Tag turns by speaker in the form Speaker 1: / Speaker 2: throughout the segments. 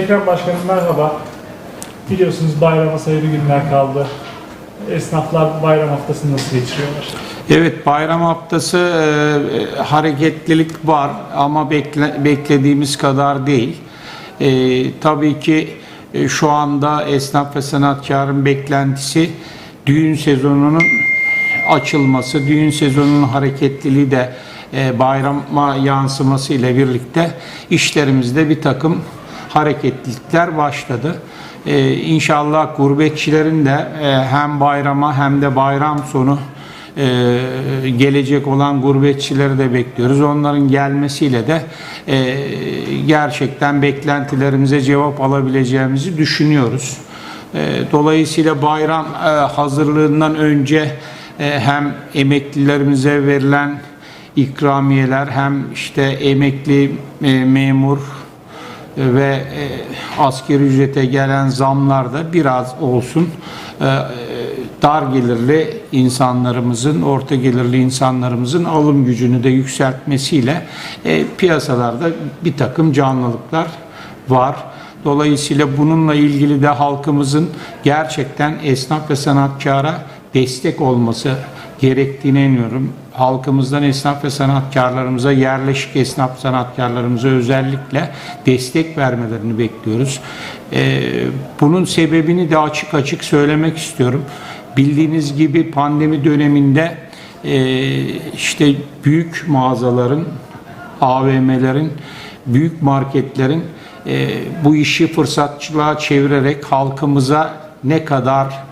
Speaker 1: Ekrem Başkanım merhaba. Biliyorsunuz bayrama sayılı günler kaldı. Esnaflar bayram haftasını nasıl geçiriyorlar?
Speaker 2: Evet bayram haftası e, hareketlilik var ama bekle, beklediğimiz kadar değil. E, tabii ki e, şu anda esnaf ve sanatkarın beklentisi düğün sezonunun açılması, düğün sezonunun hareketliliği de e, bayrama yansıması ile birlikte işlerimizde bir takım hareketlilikler başladı. Ee, inşallah gurbetçilerin de e, hem bayrama hem de bayram sonu e, gelecek olan gurbetçileri de bekliyoruz. Onların gelmesiyle de e, gerçekten beklentilerimize cevap alabileceğimizi düşünüyoruz. E, dolayısıyla bayram e, hazırlığından önce e, hem emeklilerimize verilen ikramiyeler hem işte emekli e, memur ve e, asgari ücrete gelen zamlar da biraz olsun e, e, dar gelirli insanlarımızın, orta gelirli insanlarımızın alım gücünü de yükseltmesiyle e, piyasalarda bir takım canlılıklar var. Dolayısıyla bununla ilgili de halkımızın gerçekten esnaf ve sanatkara destek olması gerektiğine inanıyorum. Halkımızdan esnaf ve sanatkarlarımıza, yerleşik esnaf sanatkarlarımıza özellikle destek vermelerini bekliyoruz. Ee, bunun sebebini de açık açık söylemek istiyorum. Bildiğiniz gibi pandemi döneminde e, işte büyük mağazaların, AVM'lerin, büyük marketlerin e, bu işi fırsatçılığa çevirerek halkımıza ne kadar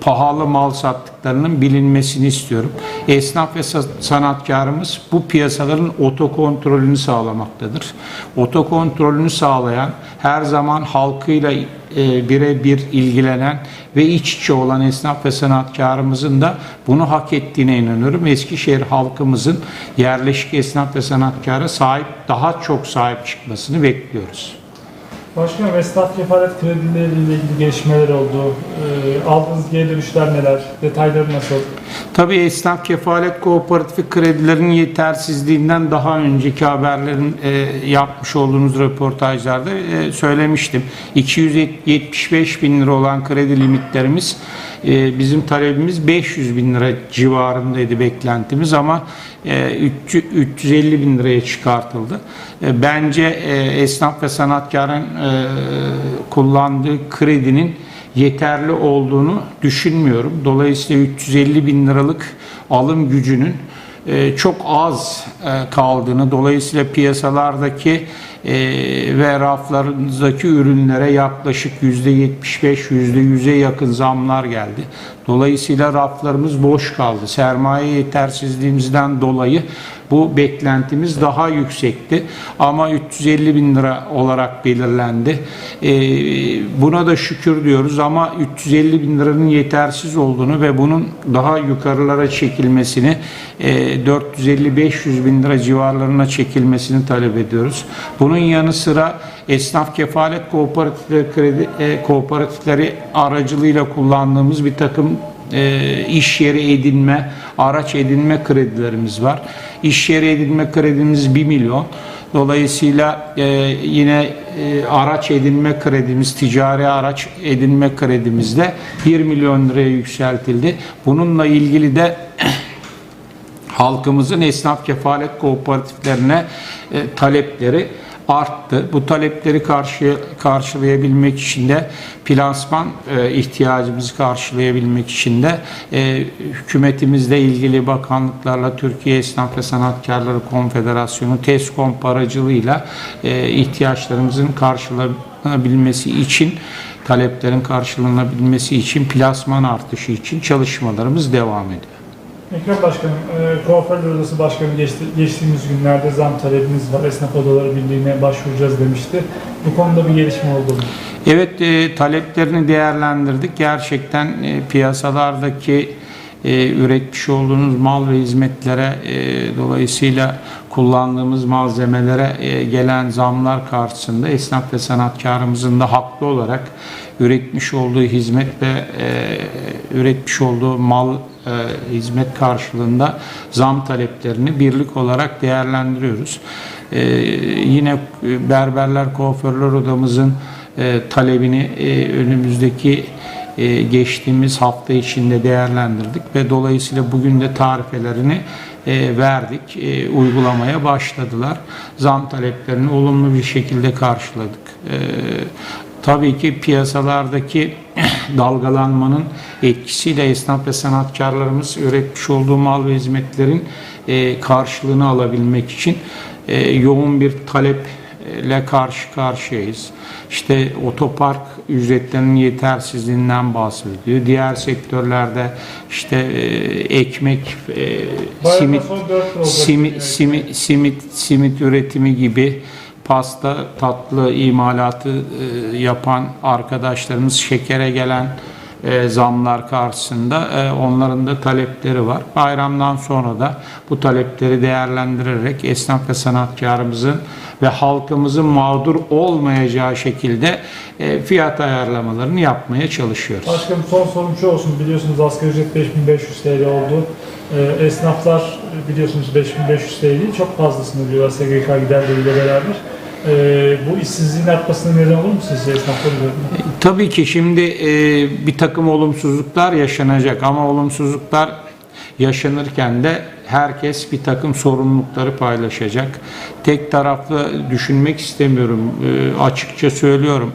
Speaker 2: pahalı mal sattıklarının bilinmesini istiyorum. Esnaf ve sa- sanatkarımız bu piyasaların otokontrolünü sağlamaktadır. Otokontrolünü sağlayan, her zaman halkıyla e, birebir ilgilenen ve iç içe olan esnaf ve sanatkarımızın da bunu hak ettiğine inanıyorum. Eskişehir halkımızın yerleşik esnaf ve sanatkara sahip, daha çok sahip çıkmasını bekliyoruz.
Speaker 1: Başkanım esnaf kefalet kredileriyle ilgili gelişmeler oldu. Ee, aldığınız geri dönüşler neler? Detayları nasıl?
Speaker 2: Tabii esnaf kefalet kooperatifi kredilerinin yetersizliğinden daha önceki haberlerin e, yapmış olduğunuz röportajlarda e, söylemiştim. 275 bin lira olan kredi limitlerimiz e, bizim talebimiz 500 bin lira civarındaydı beklentimiz ama e, 300 350 bin liraya çıkartıldı. E, bence e, esnaf ve sanatkarın e, kullandığı kredinin yeterli olduğunu düşünmüyorum. Dolayısıyla 350 bin liralık alım gücünün e, çok az e, kaldığını, dolayısıyla piyasalardaki ve raflarınızdaki ürünlere yaklaşık %75, %100'e yakın zamlar geldi. Dolayısıyla raflarımız boş kaldı. Sermaye yetersizliğimizden dolayı bu beklentimiz daha yüksekti. Ama 350 bin lira olarak belirlendi. Ee, buna da şükür diyoruz ama 350 bin liranın yetersiz olduğunu ve bunun daha yukarılara çekilmesini e, 450-500 bin lira civarlarına çekilmesini talep ediyoruz. Bunun yanı sıra esnaf kefalet kooperatifleri, kredi, e, kooperatifleri aracılığıyla kullandığımız bir takım e, iş yeri edinme, araç edinme kredilerimiz var. İş yeri edinme kredimiz 1 milyon. Dolayısıyla e, yine e, araç edinme kredimiz, ticari araç edinme kredimiz de 1 milyon liraya yükseltildi. Bununla ilgili de halkımızın esnaf kefalet kooperatiflerine e, talepleri arttı. Bu talepleri karşı, karşılayabilmek için de plansman e, ihtiyacımızı karşılayabilmek için de e, hükümetimizle ilgili bakanlıklarla Türkiye Esnaf ve Sanatkarları Konfederasyonu TESKOM aracılığıyla e, ihtiyaçlarımızın karşılanabilmesi için taleplerin karşılanabilmesi için plasman artışı için çalışmalarımız devam ediyor.
Speaker 1: Ekrem Başkanım, e, Kuaförler Odası Başkanı geçti, geçtiğimiz günlerde zam talebiniz var. Esnaf Odaları Birliği'ne başvuracağız demişti. Bu konuda bir gelişme oldu mu?
Speaker 2: Evet e, taleplerini değerlendirdik. Gerçekten e, piyasalardaki e, üretmiş olduğunuz mal ve hizmetlere e, dolayısıyla kullandığımız malzemelere e, gelen zamlar karşısında esnaf ve sanatkarımızın da haklı olarak üretmiş olduğu hizmet ve e, üretmiş olduğu mal e, hizmet karşılığında zam taleplerini birlik olarak değerlendiriyoruz. e, yine berberler kuaförler odamızın e, talebini e, önümüzdeki e, geçtiğimiz hafta içinde değerlendirdik ve dolayısıyla bugün de tarifelerini e, verdik, e, uygulamaya başladılar. Zam taleplerini olumlu bir şekilde karşıladık. E, tabii ki piyasalardaki dalgalanmanın etkisiyle esnaf ve sanatkarlarımız üretmiş olduğu mal ve hizmetlerin e, karşılığını alabilmek için e, yoğun bir taleple karşı karşıyayız. İşte otopark ücretlerinin yetersizliğinden bahsediliyor. Diğer sektörlerde işte e, ekmek, e, simit, simit, simit, simit, simit üretimi gibi pasta, tatlı imalatı e, yapan arkadaşlarımız şekere gelen e, zamlar karşısında e, onların da talepleri var. Bayramdan sonra da bu talepleri değerlendirerek esnaf ve sanatkarımızın ve halkımızın mağdur olmayacağı şekilde e, fiyat ayarlamalarını yapmaya çalışıyoruz.
Speaker 1: Başkanım son sorum şu olsun. Biliyorsunuz asgari ücret 5500 TL oldu. Ee, esnaflar e, biliyorsunuz 5500 TL değil çok fazlasını ödüyorlar SGK giderleriyle beraber. Ee, bu işsizliğin artmasına neden olur mu sizce esnaflar üzerinde?
Speaker 2: Tabii ki şimdi e, bir takım olumsuzluklar yaşanacak ama olumsuzluklar yaşanırken de herkes bir takım sorumlulukları paylaşacak. Tek taraflı düşünmek istemiyorum. E, açıkça söylüyorum.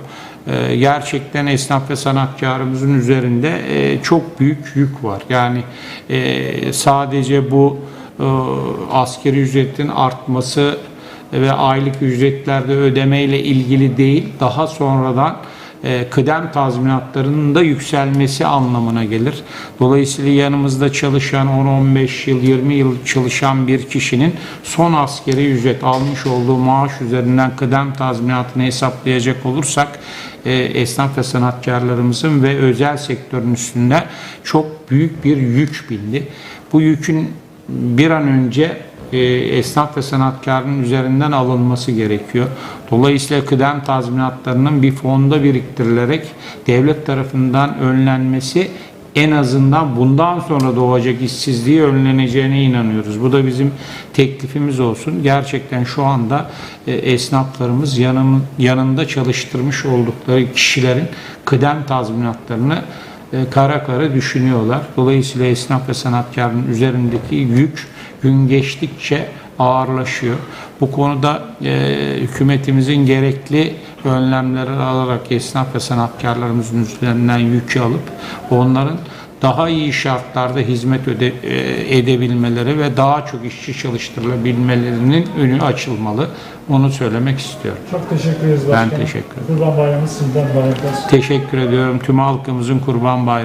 Speaker 2: E, gerçekten esnaf ve sanatkarımızın üzerinde e, çok büyük yük var. Yani e, sadece bu e, askeri ücretin artması ve aylık ücretlerde ödemeyle ilgili değil, daha sonradan e, kıdem tazminatlarının da yükselmesi anlamına gelir. Dolayısıyla yanımızda çalışan 10-15 yıl, 20 yıl çalışan bir kişinin son askeri ücret almış olduğu maaş üzerinden kıdem tazminatını hesaplayacak olursak e, esnaf ve sanatkarlarımızın ve özel sektörün üstünde çok büyük bir yük bindi. Bu yükün bir an önce e, esnaf ve sanatkarın üzerinden alınması gerekiyor. Dolayısıyla kıdem tazminatlarının bir fonda biriktirilerek devlet tarafından önlenmesi en azından bundan sonra doğacak işsizliği önleneceğine inanıyoruz. Bu da bizim teklifimiz olsun. Gerçekten şu anda e, esnaflarımız yanım, yanında çalıştırmış oldukları kişilerin kıdem tazminatlarını e, kara kara düşünüyorlar. Dolayısıyla esnaf ve sanatkarın üzerindeki yük gün geçtikçe ağırlaşıyor. Bu konuda e, hükümetimizin gerekli önlemleri alarak esnaf ve sanatkarlarımızın üzerinden yükü alıp onların daha iyi şartlarda hizmet öde, e, edebilmeleri ve daha çok işçi çalıştırılabilmelerinin önü açılmalı. Onu söylemek istiyorum.
Speaker 1: Çok teşekkür ederiz
Speaker 2: Ben
Speaker 1: başkanım.
Speaker 2: teşekkür ederim.
Speaker 1: Kurban Bayramı sizden bayram olsun.
Speaker 2: Teşekkür ediyorum. Tüm halkımızın kurban bayramı